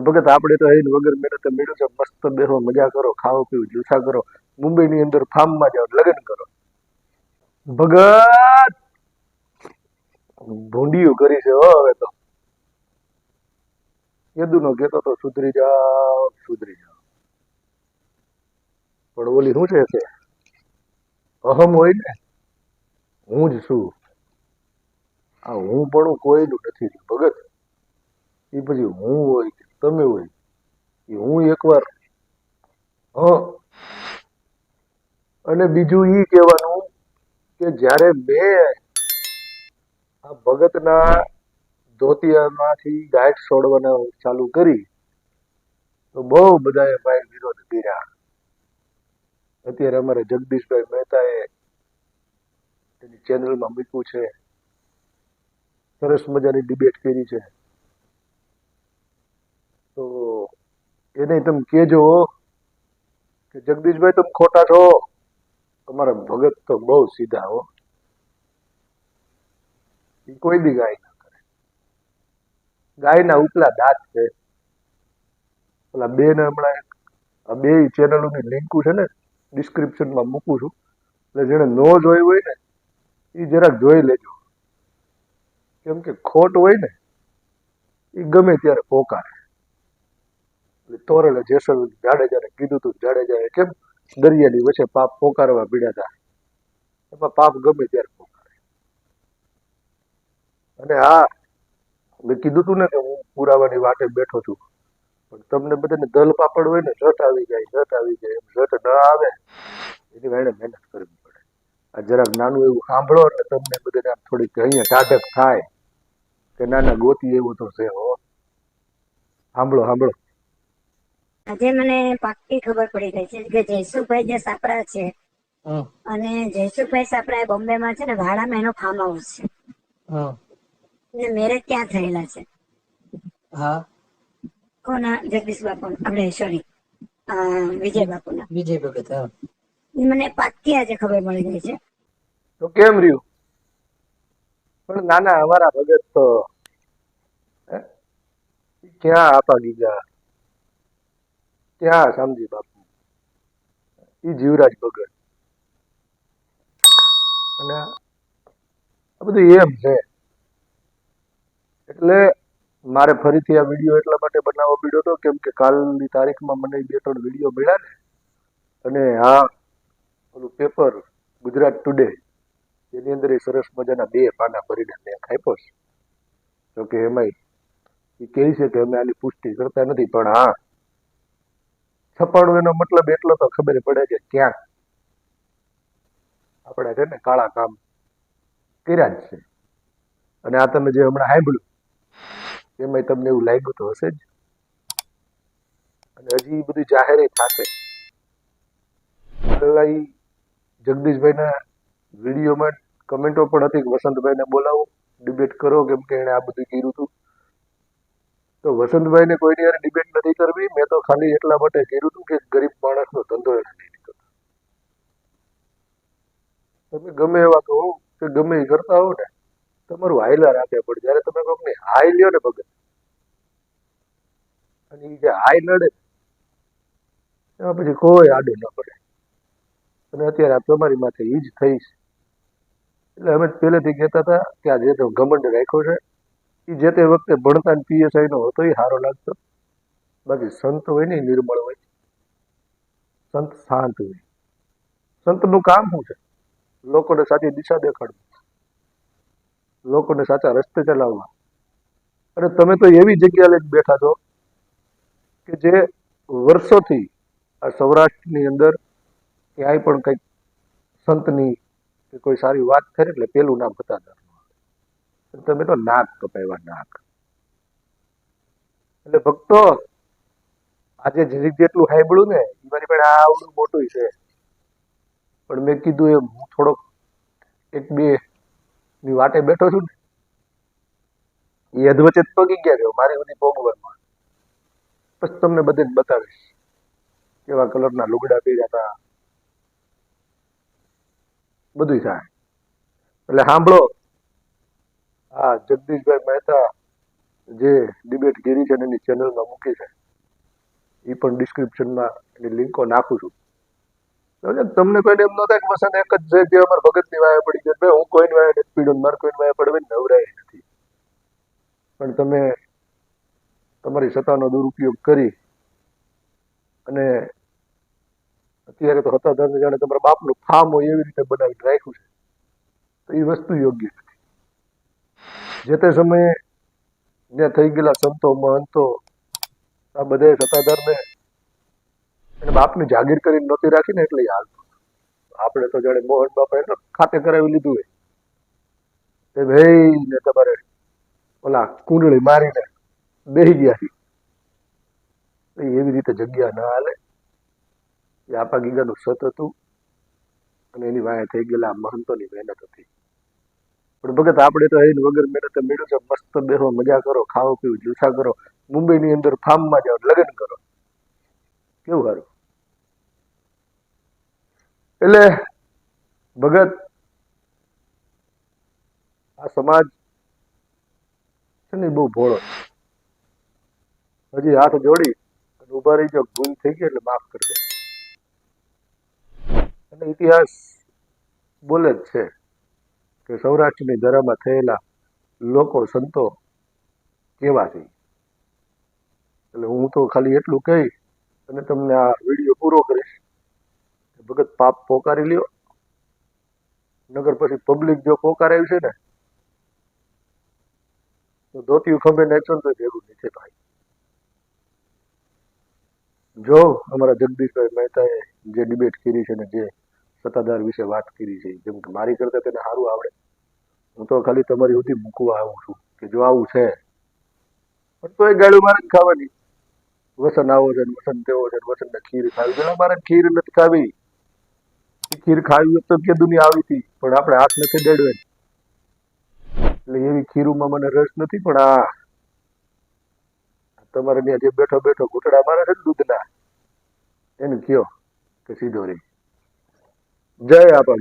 ભગત, આપણે તો એને વગર મહેનત મેળ્યું છે, મસ્ત બેહો, મજા કરો, ખાઓ, પીઓ જુસા કરો. મુંબઈની અંદર ફાર્મમાં જાઓ, લગ્ન કરો. ભગત! ભૂંડિયું કરી છે હવે તો. યદુનો કહેતો તો સુધરી જાઓ સુધરી જાઓ. પણ ઓલી શું છે અહમ હોય ને, હું જ છું. આ હું પણ કોઈનું નથી, ભગત. એ પછી હું હોય તમે હોય. એ હું એકવાર, હ. અને બીજું ઈ કહેવાનું કે જ્યારે મેં આ ભગતના ધોતિયામાંથી ગાંઠ છોડવાના ચાલુ કરી, તો બહુ બધાએ ભાઈ વિરોધ કર્યા. અત્યારે અમારે જગદીશભાઈ મહેતાએ એની ચેનલમાં મૂક્યું છે. સરસ મજાની ડિબેટ કરી છે તો એને તમે કહેજો કે જગદીશભાઈ, તમે ખોટા છો. તમારા ભગત તો બહુ સીધા હો. એ કોઈ દી ગાય ના કરે. ગાયના ઉપલા દાંત છે. પેલા બે ને હમણાં આ બે ચેનલોની લિંકુ છે ને ડિસ્ક્રિપ્શનમાં મૂકું છું. એટલે જેને નો જોઈ હોય ને એ જરાક જોઈ લેજો. કેમ કે ખોટ હોય ને એ ગમે ત્યારે પોકારે. તોરલે જેસલ જાડેજાને કીધું તું, જાડેજાએ કેમ દરિયાની વચ્ચે પાપ પોકારવા પીડ્યા હતા એમાં પાપ ગમે ત્યારે પોકારે. અને હા, મેં કીધું તું ને કે હું પુરાવાની વાટે બેઠો છું, પણ તમને બધાને દલ પાપડ હોય ને ઝટ આવી જાય ઝટ આવી જાય, એમ ઝટ ન આવે, એની વાળે મહેનત કરવી પડે. આ જરાક નાનું એવું સાંભળો એટલે તમને બધાને આમ થોડીક અહીંયા ટાઢક થાય, કે ના ના ગોતી એવું તો છે, હો. સાંભળો સાંભળો. આજે મને પાક્કી ખબર પડી ગઈ છે કે જયસુભાઈ જે સાપરા છે અને જયસુભાઈ સાપરા એ બોમ્બેમાં છે ને ભાડામાં એનો ફાર્મ હાઉસ છે. ને મેરેજ ત્યાં થયેલા છે? હા. કોના? જગદીશ બાપુ આપણે સોરી વિજય બાપુના. વિજય ભગત હા. મને પાક્કી આજે ખબર મળી ગઈ છે. તો કેમ રહ્યું? પણ નાના અમારા ભગત તો ક્યાં આપા ગીજા ક્યાં શામજી બાપુ. એ જીવરાજ ભગત. અને આ બધું એમ છે. એટલે મારે ફરીથી આ વીડિયો એટલા માટે બનાવવો પડ્યો હતો, કેમ કે કાલની તારીખમાં મને બે ત્રણ વીડિયો મળ્યા ને, અને હા ઓલું પેપર, ગુજરાત ટુડે એની અંદર એ સરસ મજાના બે પાના ભરીને મેં આપ્યો છે. જોકે એમાંય એ કહે છે કે અમે આની પુષ્ટિ કરતા નથી, પણ હા છપાડું એનો મતલબ એટલો તો ખબર પડે કે ક્યાં આપણે છે ને કાળા કામ કર્યા જ છે. અને આ તમે જે હમણાં સાંભળ્યું, એમાંય તમને એવું લાગ્યું તો હશે જ. અને હજી બધું જાહેર થશે. જગદીશભાઈના વિડીયોમાં કમેન્ટો પણ હતી કે વસંતભાઈને બોલાવો ડિબેટ કરો, કેમ કે એણે આ બધું કર્યું હતું. તો વસંતભાઈને કોઈની યાર ડિબેટ નથી કરવી. મેં તો ખાલી એટલા માટે કર્યું હતું કે ગરીબ માણસનો ધંધો નહીં નીકળતો તમે ગમે એવા કહો કે ગમે એ કરતા હો ને, તમારું હાઈલા રાખે. પણ જ્યારે તમે કોકની હાઈ લ્યો ને ભગત, અને એ જે હાઈ લડે, એમાં પછી કોઈ આડું ન પડે. અને અત્યારે આ તમારી માથે એ જ થઈશ. એટલે અમે પહેલેથી કહેતા હતા કે આ જે તો ઘમંડ રાખ્યો છે જે તે વખતે ભણતા નો હતો એ સારો લાગતો. બાકી સંત હોય ને નિર્મળ હોય. સંત શાંત હોય. સંતનું કામ શું છે? લોકોને સાચી દિશા દેખાડવી. લોકોને સાચા રસ્તે ચલાવવા. અને તમે તો એવી જગ્યા લઈને બેઠા છો કે જે વર્ષોથી આ સૌરાષ્ટ્રની અંદર ક્યાંય પણ કંઈક સંતની કોઈ સારી વાત કરે એટલે પેલું નામ આવે તમે તો નાક કપાવ્યા નાક. એટલે ભક્તો, આજે જરીક જેટલું હાયબળું ને એ મારી પાસે આવડું મોટું છે. પણ મેં કીધું એ હું થોડોક એક બે ની વાટે બેઠો છું ને, એ જ પગી ગયા છે, મારી બધી ભોગવનમાં. પછી તમને બધે જ બતાવીશ, કેવા કલરના લુગડા પહેર્યા હતા. બધું થાય. એટલે સાંભળો હા જગદીશભાઈ મહેતા જે ડિબેટ કરી છે એની ચેનલમાં મૂકી છે એ પણ ડિસ્ક્રિપ્શનમાં એની લિંકો નાખું છું. તમને કોઈને એમ ન થાય કે વસંત એક જ જે અમારે ભગતની વાયા પડી ગયો હું કોઈની વાયા નથી પીડ્યો મારે કોઈની વાયા પડવી નવરાય નથી. પણ તમે તમારી સત્તાનો દુરુપયોગ કરી અને અત્યારે તો હતા ધર્મ જાણે તમારા બાપનું ફાર્મ હોય એવી રીતે બનાવીને રાખ્યું છે, તો એ વસ્તુ યોગ્ય નથી જે તે સમયે ત્યાં થઈ ગયેલા સંતો મહંતો આ બધા સત્તાધારને એને બાપની જાગીર કરીને નહોતી રાખીને એટલે હાલ આપણે તો જાણે મોહન બાપા એટલે ખાતે કરાવી લીધું હોય. તે ભાઈ ને તમારે ઓલા કુંડળી મારીને બેહી ગયા. એવી રીતે જગ્યા ના હાલે. એ આપા ગીગાનું સત હતું અને એની વાંહે થઈ ગયેલા મહંતોની મહેનત હતી. પણ ભગત, આપણે તો અહીં વગર મહેનત મેળવ્યું છે. મસ્ત બેહો, મજા કરો, ખાઓ પીવું જુસા કરો. મુંબઈની અંદર ફાર્મમાં જાઓ, લગ્ન કરો. કેવું સારું? એટલે ભગત, આ સમાજ છે ને, બહુ ભોળો હજી હાથ જોડી અને ઊભા રહી જાઓ, ભૂલ થઈ ગઈ એટલે માફ કરી દે. અને ઇતિહાસ બોલે જ છે. કે સૌરાષ્ટ્રની ધરામાં થયેલા લોકો, સંતો કેવા છે એટલે હું તો ખાલી એટલું કહી અને તમને આ વીડિયો પૂરો કરીશ. ભગત પાપ પોકારી લ્યો. નગર પછી પબ્લિક જો પોકારાયું છે ને, તો ધોતિયું ખંભે નાખશો તો જરૂર નથી ભાઈ જો અમારા જગદીશભાઈ મહેતાએ જે ડિબેટ કરી છે ને જે સત્તાધાર વિશે વાત કરી છે. જેમ કે મારી કરતા તેને સારું આવડે. હું તો ખાલી તમારી સુધી મૂકવા આવું છું કે જો આવું છે. પણ તોય ગાડું મારે જ ખાવાની. વસન આવો છે વસન તેવો છે વસન ખીર ખાવી. પેલા મારે ખીર નથી ખાવી. ખીર ખાવી તો કે દુનિયા આવી હતી. પણ આપણે હાથ નથી ડેડવે એટલે એવી ખીરુમાં મને રસ નથી, પણ આ તમારે ત્યાં જે બેઠો બેઠો ઘૂંટડા મારે છે દૂધના, એને કયો કે સીધો રહી જય આપા